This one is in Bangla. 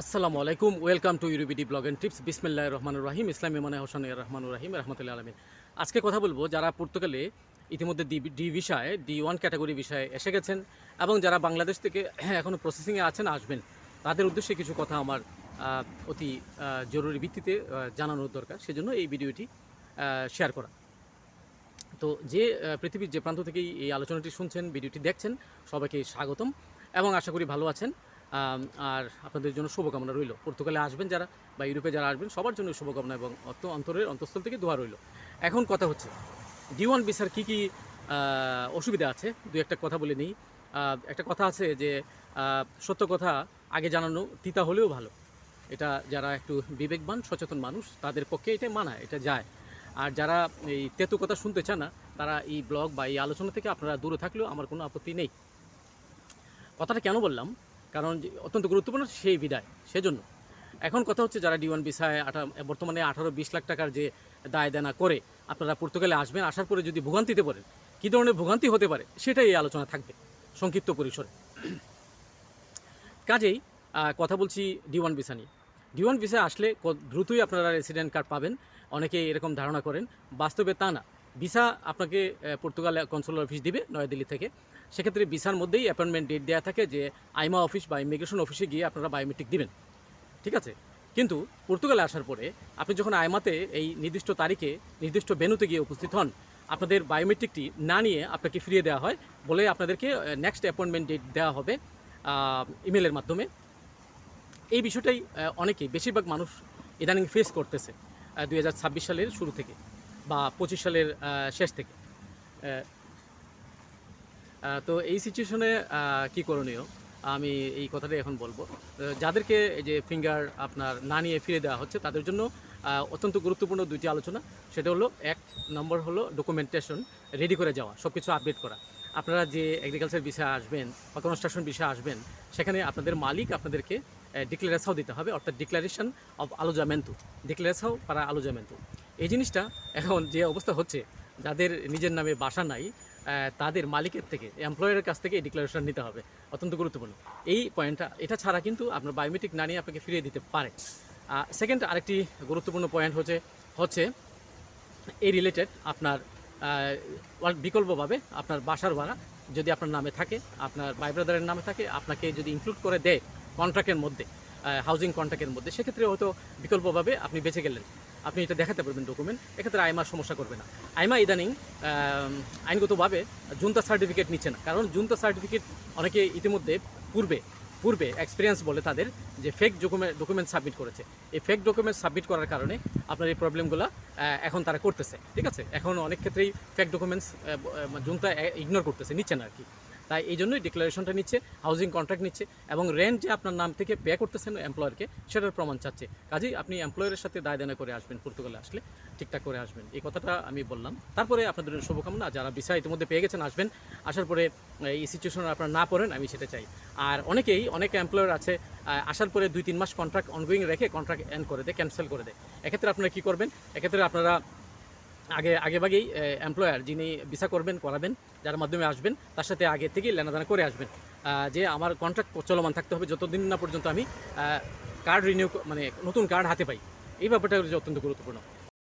আসসালামু আলাইকুম, welcome to EuroBD blog and tips বিসমিল্লাহ রহমানুর রাহিম, ইসলামী মানে হোসেন রহমানুর রাহিম, রহমতুল্লাহ আলমিন। আজকে কথা বলব যারা পর্তুগালে ইতিমধ্যে ডি ডি ভিসায়, ডি ওয়ান ক্যাটাগরি বিষয়ে এসে গেছেন এবং যারা বাংলাদেশ থেকে এখনও প্রসেসিংয়ে আছেন, আসবেন, তাদের উদ্দেশ্যে কিছু কথা আমার অতি জরুরি ভিত্তিতে জানানোর দরকার। সেজন্য এই ভিডিওটি শেয়ার করা। তো যে পৃথিবীর যে প্রান্ত থেকেই এই আলোচনাটি শুনছেন, ভিডিওটি দেখছেন, সবাইকে স্বাগতম এবং আশা করি ভালো আছেন। আর আপনাদের জন্য শুভকামনা রইল। পর্তুগালে আসবেন যারা বা ইউরোপে যারা আসবেন, সবার জন্য শুভকামনা এবং অত অন্তরের অন্তঃস্থল থেকে দোয়া রইল। এখন কথা হচ্ছে, ডি ওয়ান ভিসার কী কী অসুবিধা আছে? দু একটা কথা বলে নিই। একটা কথা আছে যে সত্য কথা আগে জানানো তিতা হলেও ভালো। এটা যারা একটু বিবেকবান, সচেতন মানুষ, তাদের পক্ষে এটা মানায় এটা যায়। আর যারা এই তেতু কথা শুনতে চান না, তারা এই ব্লগ বা এই আলোচনা থেকে আপনারা দূরে থাকলেও আমার কোনো আপত্তি নেই। কথাটা কেন বললাম? কারণ অত্যন্ত গুরুত্বপূর্ণ সেই বিদায়, সেজন্য। এখন কথা হচ্ছে যারা ডিওয়ান বিসায় আঠা, বর্তমানে আঠারো বিশ লাখ টাকার যে দায় দেনা করে, আপনারা পর্তুগালে আসবেন, আসার পরে যদি ভোগান্তিতে পড়েন, কী ধরনের ভোগান্তি হতে পারে সেটাই এই আলোচনা থাকবে সংক্ষিপ্ত পরিসরে। কাজেই কথা বলছি ডি ওয়ান ভিসা নিয়ে। ডি ওয়ান ভিসা আসলে দ্রুতই আপনারা রেসিডেন্ট কার্ড পাবেন, অনেকে এরকম ধারণা করেন। বাস্তবে তা না। ভিসা আপনাকে পর্তুগাল কনসুলার অফিস দিবে নয়াদিল্লি থেকে। সেক্ষেত্রে ভিসার মধ্যেই অ্যাপয়েন্টমেন্ট ডেট দেওয়া থাকে যে আইমা অফিস বা ইমিগ্রেশন অফিসে গিয়ে আপনারা বায়োমেট্রিক দিবেন। ঠিক আছে? কিন্তু পর্তুগালে আসার পরে আপনি যখন আইমাতে এই নির্দিষ্ট তারিখে, নির্দিষ্ট ভেনুতে গিয়ে উপস্থিত হন, আপনাদের বায়োমেট্রিকটি না নিয়ে আপনাকে ফিরিয়ে দেওয়া হয়, বলে আপনাদেরকে নেক্সট অ্যাপয়েন্টমেন্ট ডেট দেওয়া হবে ইমেলের মাধ্যমে। এই বিষয়টাই অনেকেই, বেশিরভাগ মানুষ ইদানিং ফেস করতেছে দুই হাজার ছাব্বিশ সালের শুরু থেকে বা পঁচিশ সালের শেষ থেকে। তো এই সিচুয়েশনে কি করণীয়? আমি এই কথাটাই এখন বলব। যাদেরকে এই যে ফিঙ্গার আপনার না নিয়ে ফিরে দেওয়া হচ্ছে, তাদের জন্য অত্যন্ত গুরুত্বপূর্ণ দুইটি আলোচনা। সেটা হলো, এক নম্বর হলো ডকুমেন্টেশন রেডি করে যাওয়া সব কিছু আপডেট করা। আপনারা যে এগ্রিকালচার বিষয়ে আসবেন বা কনস্ট্রাকশন বিষয়ে আসবেন, সেখানে আপনাদের মালিক আপনাদেরকে ডিক্লারেসাও দিতে হবে, অর্থাৎ ডিক্লারেশন অফ আলোজামেন্টু ডিক্লারেসাও পারা আলোজামেন্টু এই জিনিসটা এখন যে অবস্থা হচ্ছে যাদের নিজের নামে বাসা নাই তাদের মালিকের থেকে এমপ্লয়ারের কাছ থেকে এই ডিক্লারেশন নিতে হবে। অত্যন্ত গুরুত্বপূর্ণ। এই পয়েন্টটা এটা ছাড়া কিন্তু আপনার বায়োমেট্রিক না নিয়ে আপনাকে ফিরিয়ে দিতে পারে। সেকেন্ড আরেকটি গুরুত্বপূর্ণ পয়েন্ট হচ্ছে হচ্ছে এই রিলেটেড আপনার বিকল্পভাবে আপনার বাসার ভাড়া যদি আপনার নামে থাকে, আপনার ভাই ব্রাদারের নামে থাকে, আপনাকে যদি ইনক্লুড করে দেয় কন্ট্রাক্টের মধ্যে হাউজিং কন্ট্রাক্টের মধ্যে, সেক্ষেত্রে হয়তো বিকল্পভাবে আপনি বেঁচে গেলেন। আপনি এটা দেখাতে পারবেন ডকুমেন্ট এক্ষেত্রে আইমার সমস্যা করবে না। আইমা ইদানিং আইনগতভাবে জুনতা সার্টিফিকেট নিচ্ছে না। কারণ জুনতা সার্টিফিকেট অনেকে ইতিমধ্যে পূর্বে পূর্বে এক্সপিরিয়েন্স বলে তাদের যে ফেক ডকুমেন্ট ডকুমেন্ট সাবমিট করেছে। এই ফেক ডকুমেন্ট সাবমিট করার কারণে আপনার এই প্রবলেমগুলো এখন তারা করতেছে। ঠিক আছে? এখন অনেক ক্ষেত্রেই ফেক ডকুমেন্টস জুনটা ইগনোর করতেছে, নিচ্ছে না আর কি। তাই এই জন্যই ডিক্লারেশনটা নিচ্ছে হাউজিং কন্ট্রাক্ট নিচ্ছে এবং রেন্ট যে আপনার নাম থেকে পে করতেছেন এমপ্লয়ারকে সেটার প্রমাণ চাচ্ছে। কাজেই আপনি এমপ্লয়ারের সাথে দায় দেনা করে আসবেন পর্তুগালে আসলে ঠিকঠাক করে আসবেন। এই কথাটা আমি বললাম। তারপরে আপনাদের শুভকামনা, যারা ভিসা ইতিমধ্যে পেয়ে গেছেন, আসবেন। আসার পরে, এই সিচুয়েশনে আপনারা না পড়েন, আমি সেটা চাই। আর অনেকেই, অনেক এমপ্লয়ার আছে আসার পরে দুই, তিন মাস কন্ট্রাক্ট অনগোয়িং রেখে কন্ট্রাক্ট এন্ড করে দেয় ক্যান্সেল করে দেয়। এক্ষেত্রে আপনারা কী করবেন? এক্ষেত্রে আপনারা আগে, আগেভাগেই এমপ্লয়ার যিনি ভিসা করবেন, করাবেন যার মাধ্যমে আসবেন, তার সাথে আগে থেকেই লেনাদানা করে আসবেন। যে আমার কন্ট্রাক্ট চলমান থাকতে হবে, যতদিন না পর্যন্ত আমি কার্ড রিনিউ মানে নতুন কার্ড হাতে পাই। এই ব্যাপারটা অত্যন্ত গুরুত্বপূর্ণ।